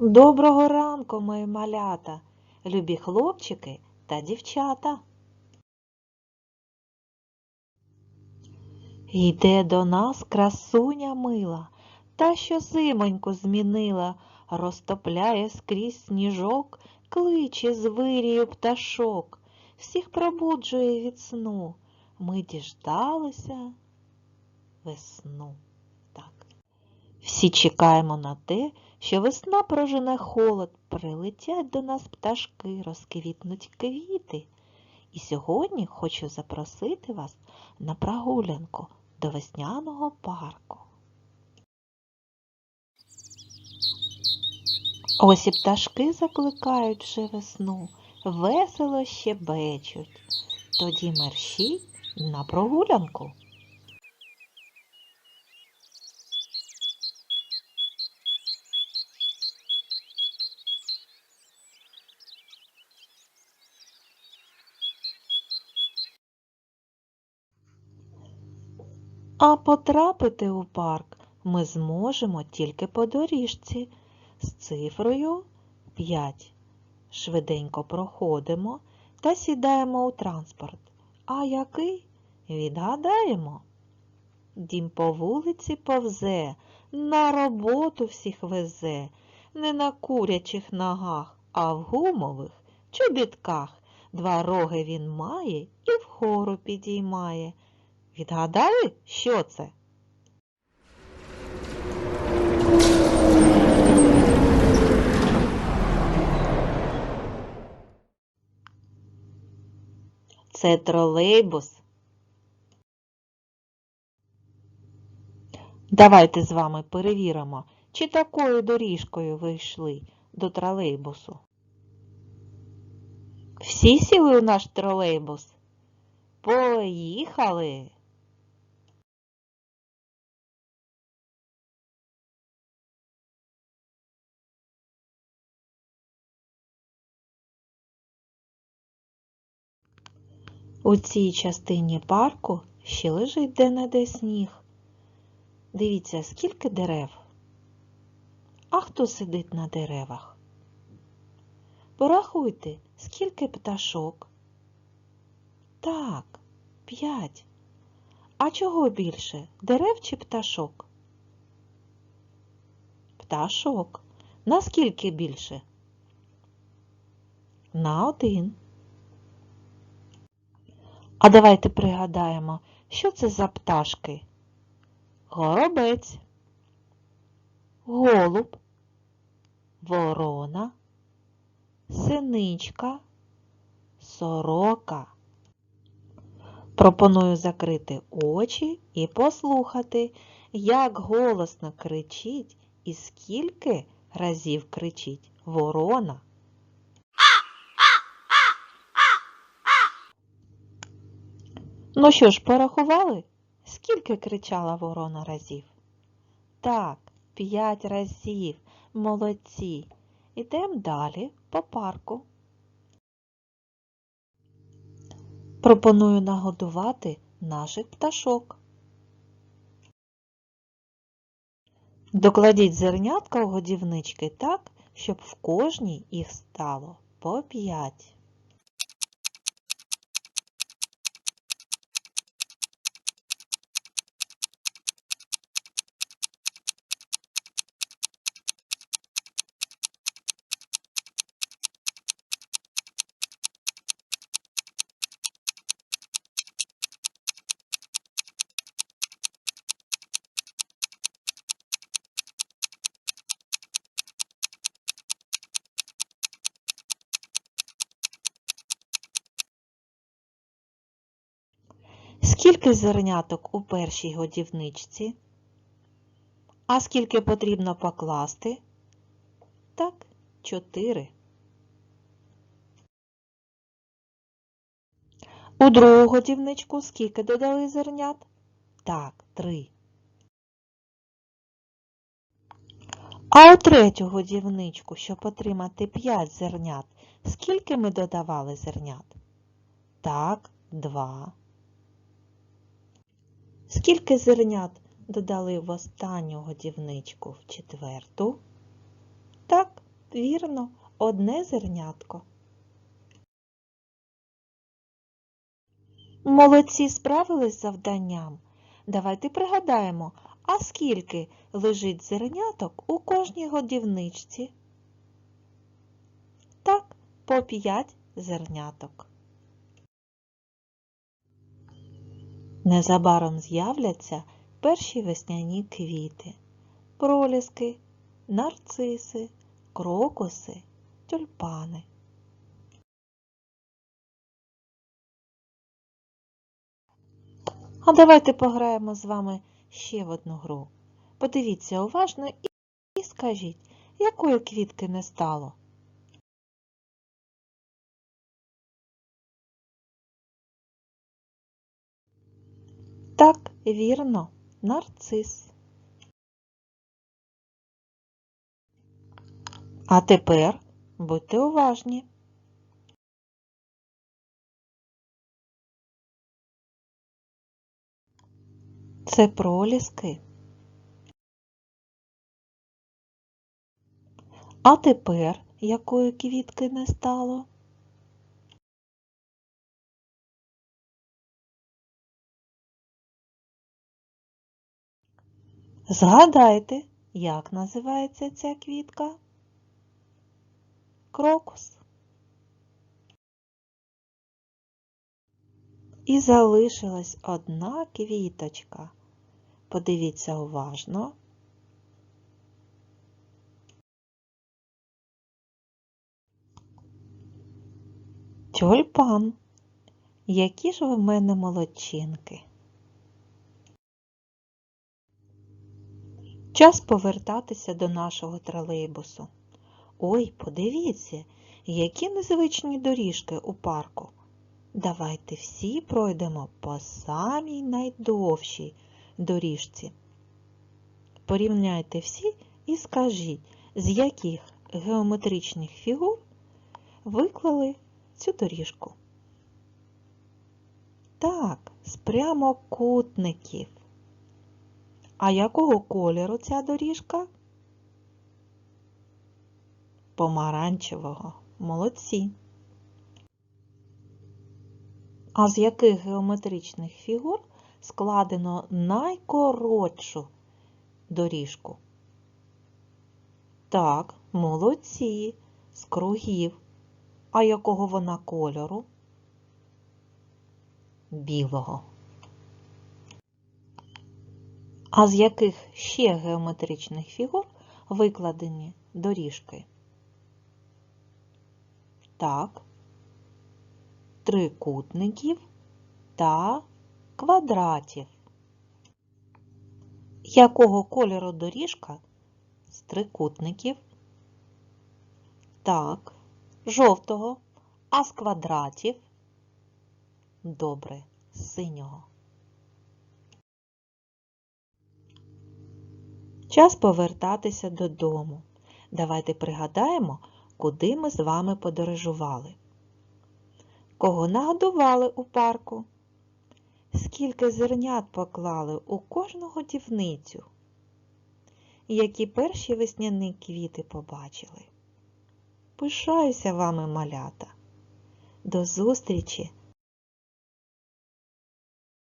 Доброго ранку, мої малята, любі хлопчики та дівчата. Йде до нас красуня мила, та що зимоньку змінила, розтопляє скрізь сніжок, кличе з вирію пташок, всіх пробуджує від сну. Ми діждалися весну. Всі чекаємо на те, що весна прожене холод, прилетять до нас пташки, розквітнуть квіти. І сьогодні хочу запросити вас на прогулянку до весняного парку. Ось і пташки закликають вже весну, весело щебечуть. Тоді мерщій на прогулянку. А потрапити у парк ми зможемо тільки по доріжці з цифрою 5. Швиденько проходимо та сідаємо у транспорт. А який? Відгадаємо. Дім по вулиці повзе, на роботу всіх везе, не на курячих ногах, а в гумових чобітках. Два роги він має і вгору підіймає. Відгадали, що це? Це тролейбус. Давайте з вами перевіримо, чи такою доріжкою ви йшли до тролейбусу. Всі сіли у наш тролейбус? Поїхали! У цій частині парку ще лежить де-не-де сніг. Дивіться, скільки дерев. А хто сидить на деревах? Порахуйте, скільки пташок. Так, п'ять. А чого більше? Дерев чи пташок? Пташок. Наскільки більше? На один. А давайте пригадаємо, що це за пташки? Горобець, голуб, ворона, синичка, сорока. Пропоную закрити очі і послухати, як голосно кричить і скільки разів кричить ворона. Ну що ж, порахували? Скільки кричала ворона разів? Так, п'ять разів. Молодці. Ідемо далі по парку. Пропоную нагодувати наших пташок. Докладіть зернятка у годівнички так, щоб в кожній їх стало по п'ять. Скільки зерняток у першій годівничці? А скільки потрібно покласти? Так, чотири. У другу годівничку скільки додали зернят? Так, три. А у третю годівничку, щоб отримати 5 зернят, скільки ми додавали зернят? Так, два. Скільки зернят додали в останню годівничку в четверту? Так, Вірно, одне зернятко. Молодці справились з завданням. Давайте пригадаємо, а скільки лежить зерняток у кожній годівничці? Так, по 5 зерняток. Незабаром з'являться перші весняні квіти, проліски, нарциси, крокуси, тюльпани. А давайте пограємо з вами ще в одну гру. Подивіться уважно і, скажіть, якої квітки не стало? Так, вірно, нарцис. А тепер будьте уважні. Це проліски. А тепер якої квітки не стало? Згадайте, як називається ця квітка? Крокус. І залишилась одна квіточка. Подивіться уважно. Тюльпан. Які ж ви в мене молодчинки. Час повертатися до нашого тролейбусу. Ой, подивіться, які незвичні доріжки у парку. Давайте всі пройдемо по самій найдовшій доріжці. Порівняйте всі і скажіть, з яких геометричних фігур виклали цю доріжку. Так, з прямокутників. А якого кольору ця доріжка? Помаранчевого. Молодці. А з яких геометричних фігур складено найкоротшу доріжку? Так, молодці, з кругів. А якого вона кольору? Білого. А з яких ще геометричних фігур викладені доріжки? Так, трикутників та квадратів. Якого кольору доріжка з трикутників? Так, жовтого, а з квадратів? Добре, синього. Час повертатися додому. Давайте пригадаємо, куди ми з вами подорожували. Кого нагодували у парку? Скільки зернят поклали у кожну годівницю? Які перші весняні квіти побачили? Пишаюся вами, малята. До зустрічі